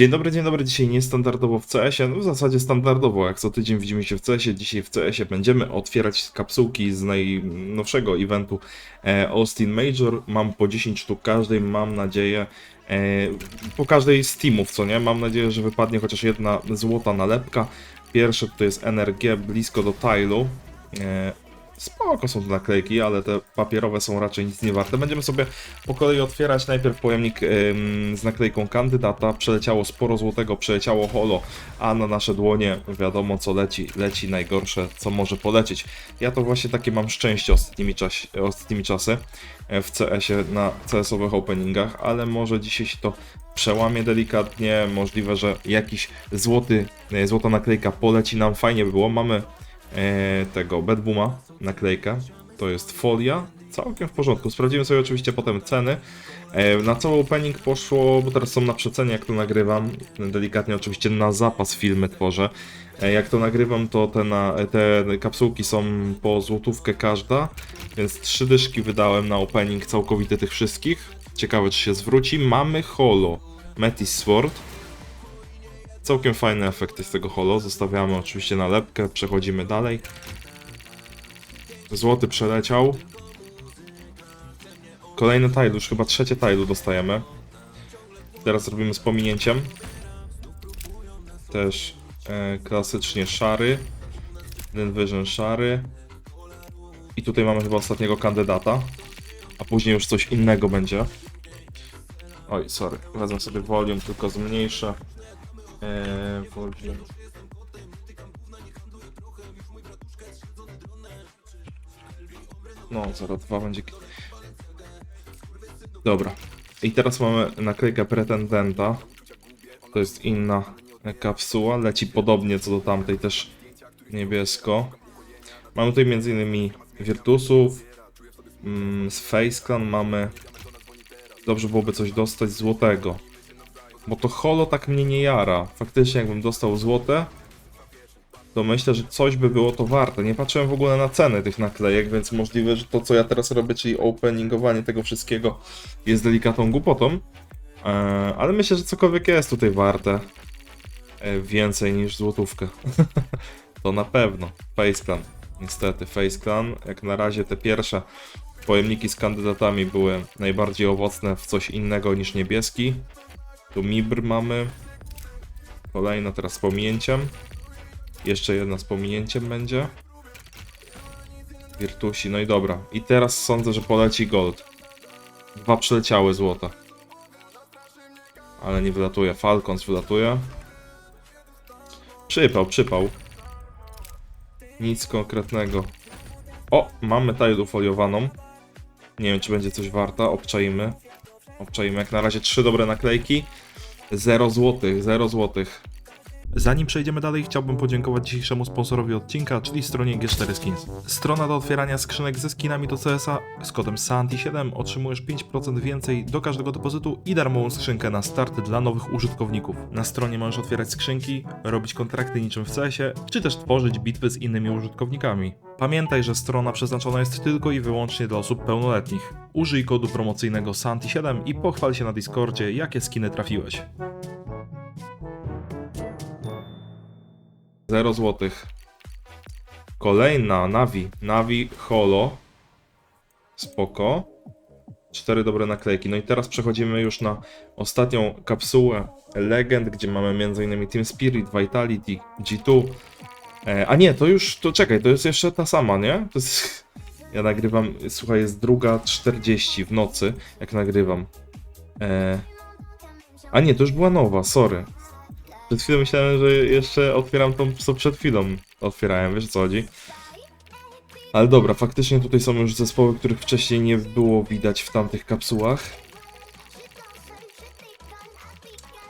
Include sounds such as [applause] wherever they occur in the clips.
Dzień dobry, dzień dobry. Dzisiaj niestandardowo w CS-ie, no w zasadzie standardowo, jak co tydzień widzimy się w CS-ie. Dzisiaj w CS-ie będziemy otwierać kapsułki z najnowszego eventu e, Austin Major. Mam po 10 sztuk każdej, mam nadzieję, e, po każdej z teamów, co nie? Mam nadzieję, że wypadnie chociaż jedna złota nalepka. Pierwsze to jest NRG blisko do Tylu. Spoko są te naklejki, ale te papierowe są raczej nic nie warte. Będziemy sobie po kolei otwierać najpierw pojemnik ym, z naklejką kandydata. Przeleciało sporo złotego, przeleciało holo, a na nasze dłonie wiadomo co leci, leci najgorsze, co może polecieć. Ja to właśnie takie mam szczęście ostatnimi, czas, ostatnimi czasy e, w CS-ie na CS-owych openingach, ale może dzisiaj się to przełamie delikatnie. Możliwe, że jakiś złoty, e, złota naklejka poleci nam. Fajnie by było. Mamy e, tego Bad Booma naklejkę. To jest folia. Całkiem w porządku. Sprawdzimy sobie oczywiście potem ceny. E, na cały opening poszło, bo teraz są na przecenie jak to nagrywam. Delikatnie oczywiście na zapas filmy tworzę. E, jak to nagrywam to te, na, te kapsułki są po złotówkę każda. Więc trzy dyszki wydałem na opening całkowity tych wszystkich. Ciekawe czy się zwróci. Mamy holo. Metis Sword. Całkiem fajne efekty z tego holo. Zostawiamy oczywiście nalepkę, przechodzimy dalej. Złoty przeleciał. Kolejny tile, już chyba trzecie tile dostajemy. Teraz robimy z pominięciem. Też e, klasycznie szary. Ten Vision szary. I tutaj mamy chyba ostatniego kandydata. A później już coś innego będzie. Oj, sorry. Wezmę sobie volume, tylko zmniejszę. Eee, volume. No, 0,2 będzie. Dobra. I teraz mamy naklejkę pretendenta. To jest inna kapsuła. Leci podobnie co do tamtej, też niebiesko. Mamy tutaj m.in. Virtusów. Mm, z Face Clan mamy. Dobrze byłoby coś dostać złotego. Bo to holo tak mnie nie jara. Faktycznie, jakbym dostał złote, to myślę, że coś by było to warte. Nie patrzyłem w ogóle na ceny tych naklejek, więc możliwe, że to co ja teraz robię, czyli openingowanie tego wszystkiego jest delikatną głupotą. Eee, ale myślę, że cokolwiek jest tutaj warte e, więcej niż złotówkę. [laughs] to na pewno. Face Clan. Niestety, Face Clan. Jak na razie te pierwsze pojemniki z kandydatami były najbardziej owocne w coś innego niż niebieski. Tu Mibr mamy. Kolejna teraz z pominięciem. Jeszcze jedna z pominięciem będzie. Virtusi, no i dobra. I teraz sądzę, że poleci gold. Dwa przeleciały złota. Ale nie wylatuje. Falcons wylatuje. Przypał, przypał. Nic konkretnego. O, mamy tajlu foliowaną. Nie wiem, czy będzie coś warta. Obczaimy. Obczaimy. Jak na razie trzy dobre naklejki. 0 złotych, 0 złotych. Zanim przejdziemy dalej, chciałbym podziękować dzisiejszemu sponsorowi odcinka, czyli stronie G4 Skins. Strona do otwierania skrzynek ze skinami do CS-a z kodem SANTI7 otrzymujesz 5% więcej do każdego depozytu i darmową skrzynkę na start dla nowych użytkowników. Na stronie możesz otwierać skrzynki, robić kontrakty niczym w CS-ie, czy też tworzyć bitwy z innymi użytkownikami. Pamiętaj, że strona przeznaczona jest tylko i wyłącznie dla osób pełnoletnich. Użyj kodu promocyjnego SANTI7 i pochwal się na Discordzie, jakie skiny trafiłeś. 0 złotych. Kolejna Navi. Navi Holo. Spoko. Cztery dobre naklejki. No i teraz przechodzimy już na ostatnią kapsułę Legend, gdzie mamy m.in. Team Spirit, Vitality, G2. E, a nie, to już, to czekaj, to jest jeszcze ta sama, nie? To jest, [laughs] ja nagrywam, słuchaj, jest druga 40 w nocy, jak nagrywam. E, a nie, to już była nowa, sorry. Przed chwilą myślałem, że jeszcze otwieram tą, co przed chwilą otwierałem, wiesz o co chodzi? Ale dobra, faktycznie tutaj są już zespoły, których wcześniej nie było widać w tamtych kapsułach.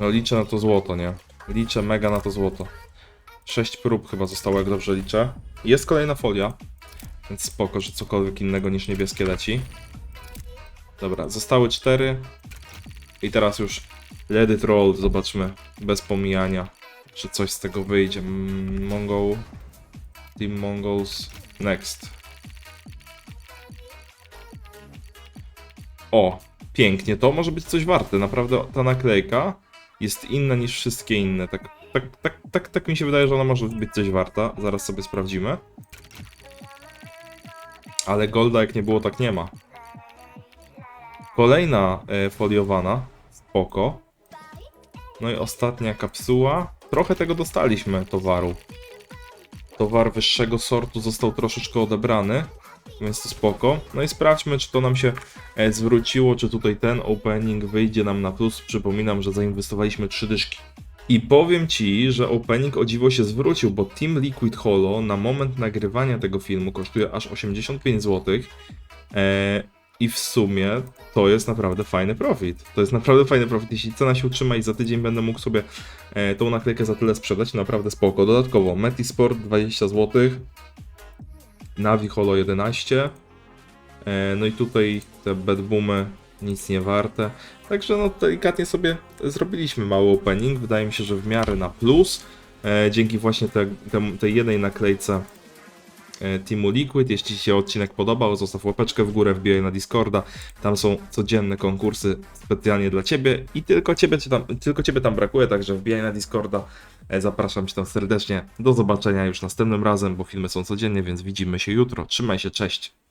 No liczę na to złoto, nie? Liczę mega na to złoto. 6 prób chyba zostało, jak dobrze liczę. Jest kolejna folia, więc spoko, że cokolwiek innego niż niebieskie leci. Dobra, zostały 4. I teraz już let it roll, zobaczmy, bez pomijania, czy coś z tego wyjdzie. Mm, Mongol, Team Mongols, next. O, pięknie, to może być coś warte, naprawdę ta naklejka jest inna niż wszystkie inne. Tak, tak, tak, tak, tak mi się wydaje, że ona może być coś warta. Zaraz sobie sprawdzimy. Ale Golda jak nie było, tak nie ma. Kolejna e, foliowana. Spoko. No i ostatnia kapsuła. Trochę tego dostaliśmy, towaru. Towar wyższego sortu został troszeczkę odebrany, więc to spoko. No i sprawdźmy, czy to nam się e, zwróciło, czy tutaj ten opening wyjdzie nam na plus. Przypominam, że zainwestowaliśmy trzy dyszki. I powiem Ci, że opening o dziwo się zwrócił, bo Team Liquid Holo na moment nagrywania tego filmu kosztuje aż 85 zł. I w sumie to jest naprawdę fajny profit. To jest naprawdę fajny profit. Jeśli cena się utrzyma i za tydzień będę mógł sobie e, tą naklejkę za tyle sprzedać, naprawdę spoko. Dodatkowo Metisport 20 zł, Navi Holo 11, e, no i tutaj te bedboomy nic nie warte. Także no delikatnie sobie zrobiliśmy mały opening. Wydaje mi się, że w miarę na plus. E, dzięki właśnie te, te, tej jednej naklejce Teamu Liquid. Jeśli Ci się odcinek podobał, zostaw łapeczkę w górę, wbijaj na Discorda. Tam są codzienne konkursy specjalnie dla Ciebie i tylko Ciebie, ci tam, tylko ciebie tam brakuje, także wbijaj na Discorda. E, Zapraszam Cię tam serdecznie. Do zobaczenia już następnym razem, bo filmy są codziennie, więc widzimy się jutro. Trzymaj się, cześć!